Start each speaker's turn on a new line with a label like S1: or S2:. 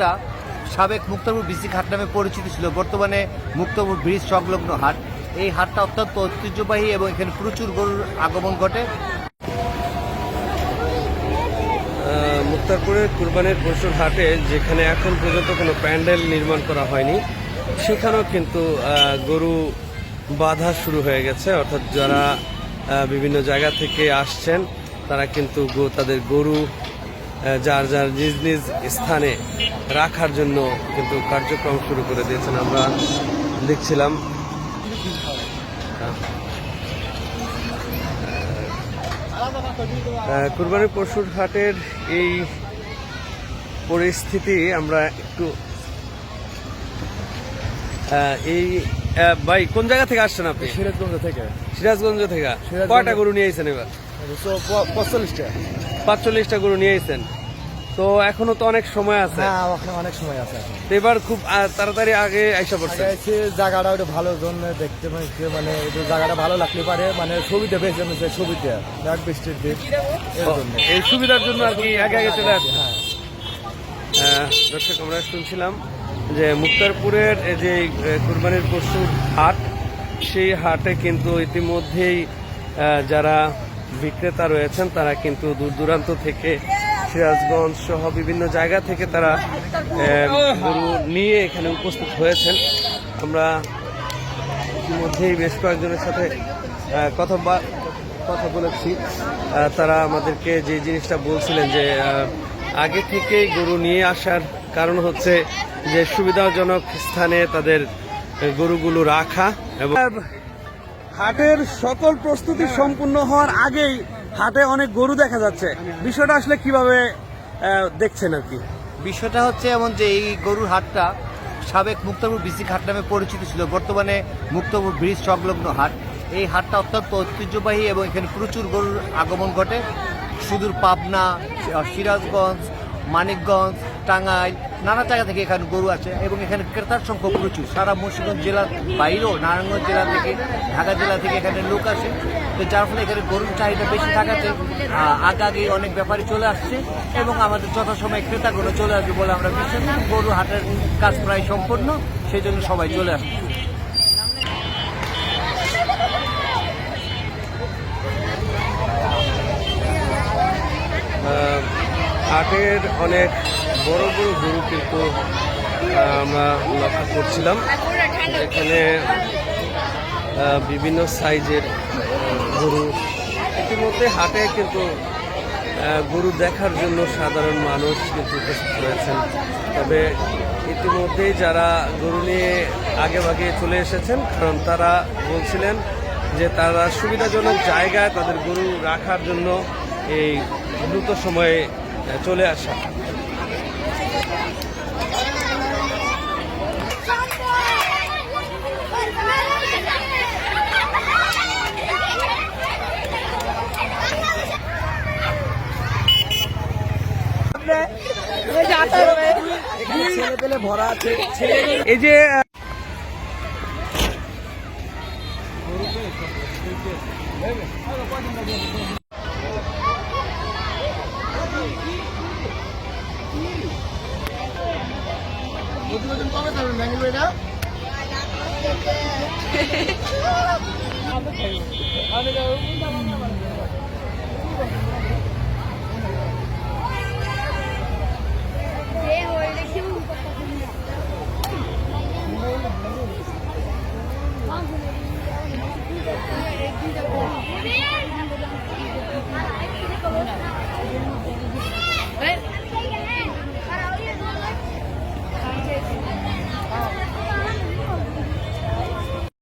S1: হাটটা সাবেক মুক্তাপুর বিসিক হাট নামে পরিচিত ছিল। বর্তমানে মুক্তাপুর ব্রিজ সংলগ্ন হাট। এই হাটটা অত্যন্ত ঐতিহ্যবাহী এবং এখানে প্রচুর গরুর আগমন ঘটে।
S2: মুক্তারপুরের কুরবানির পশুর হাটে যেখানে এখন পর্যন্ত কোনো প্যান্ডেল নির্মাণ করা হয়নি, সেখানেও কিন্তু গরু বাধা শুরু হয়ে গেছে। অর্থাৎ যারা বিভিন্ন জায়গা থেকে আসছেন, তারা কিন্তু তাদের গরু যার যার নিজ নিজ স্থানে রাখার জন্য কিন্তু কার্যক্রম শুরু করে দিয়েছেন আমরা দেখছিলাম আহ, কুরবানির পশুর হাটের এই পরিস্থিতি আমরা একটু এই ভাই কোন জায়গা থেকে আসছেন আপনি?
S3: সিরাজগঞ্জ থেকে।
S2: সিরাজগঞ্জ থেকে। কয়টা গরু নিয়ে আইছেন এবার?
S3: পঁচল্লিশটা
S2: পাঁচচল্লিশটা গরু নিয়ে আইছেন। তো এখনও তো অনেক সময় আছে।
S3: হ্যাঁ অনেক সময় আছে
S2: এবার খুব তাড়াতাড়ি আগে আইসা পড়ছে।
S3: জায়গাটা একটু ভালো জন্য দেখতে পাচ্ছি মানে একটু জায়গাটা ভালো লাগতে পারে মানে ছবিটা সেই ছবিটা এক বৃষ্টির দিন
S2: এই সুবিধার জন্য আর কি আগে আগে চলে আসছে।
S3: হ্যাঁ।
S2: দর্শক আমরা শুনছিলাম যে মুক্তারপুরের এই যে কুরবানির পশুর হাট সেই হাটে কিন্তু ইতিমধ্যেই যারা বিক্রেতা রয়েছেন, তারা কিন্তু দূর দূরান্ত থেকে সিরাজগঞ্জ সহ বিভিন্ন জায়গা থেকে তারা গরু নিয়ে এখানে উপস্থিত হয়েছেন। আমরা ইতিমধ্যেই বেশ কয়েকজনের সাথে কথা কথা বলেছি। তারা আমাদেরকে যে জিনিসটা বলছিলেন যে আগে থেকেই গরু নিয়ে আসার কারণ হচ্ছে যে সুবিধাজনক স্থানে তাদের গরুগুলো রাখা এবং হাটের সকল প্রস্তুতি সম্পূর্ণ হওয়ার আগেই হাটে অনেক গরু দেখা যাচ্ছে। বিষয়টা আসলে কীভাবে দেখছেন আর কি?
S1: বিষয়টা হচ্ছে এমন যে এই গরুর হাটটা সাবেক মুক্তাপুর বিসিক হাট নামে পরিচিত ছিল। বর্তমানে মুক্তাপুর ব্রিজ সংলগ্ন হাট। এই হাটটা অত্যন্ত ঐতিহ্যবাহী এবং এখানে প্রচুর গরুর আগমন ঘটে। সুদূর পাবনা সিরাজগঞ্জ মানিকগঞ্জ টাঙ্গাইল নানা জায়গা থেকে এখানে গরু আছে এবং এখানে ক্রেতার সংখ্যা প্রচুর। সারা মুন্সিগঞ্জ জেলার বাইরেও, নারায়ণগঞ্জ জেলা থেকে, ঢাকা জেলা থেকে এখানে লোক আসে। তো যার ফলে এখানে গরুর চাহিদা বেশি থাকাতে আগে আগে অনেক ব্যাপারী চলে আসছে এবং আমাদের যথাসময়ে ক্রেতাগুলো চলে আসবে বলে আমরা বিশ্বাস গরু হাটের কাজ প্রায় সম্পূর্ণ সেই জন্য সবাই চলে আসছে।
S2: হাটের অনেক বড় বড় গরু কিন্তু আমরা লক্ষ্য করছিলাম। এখানে বিভিন্ন সাইজের গরু। ইতিমধ্যে হাটে কিন্তু গরু দেখার জন্য সাধারণ মানুষ কিন্তু উপস্থিত রয়েছেন। তবে ইতিমধ্যেই যারা গরু নিয়ে আগে ভাগে চলে এসেছেন, কারণ তারা বলছিলেন যে তারা সুবিধাজনক জায়গায় তাদের গরু রাখার জন্য এই দ্রুত সময়ে চলে আসা।
S3: পেলে ভরা আছে।
S2: এই যে
S4: যে হয়ে দেখি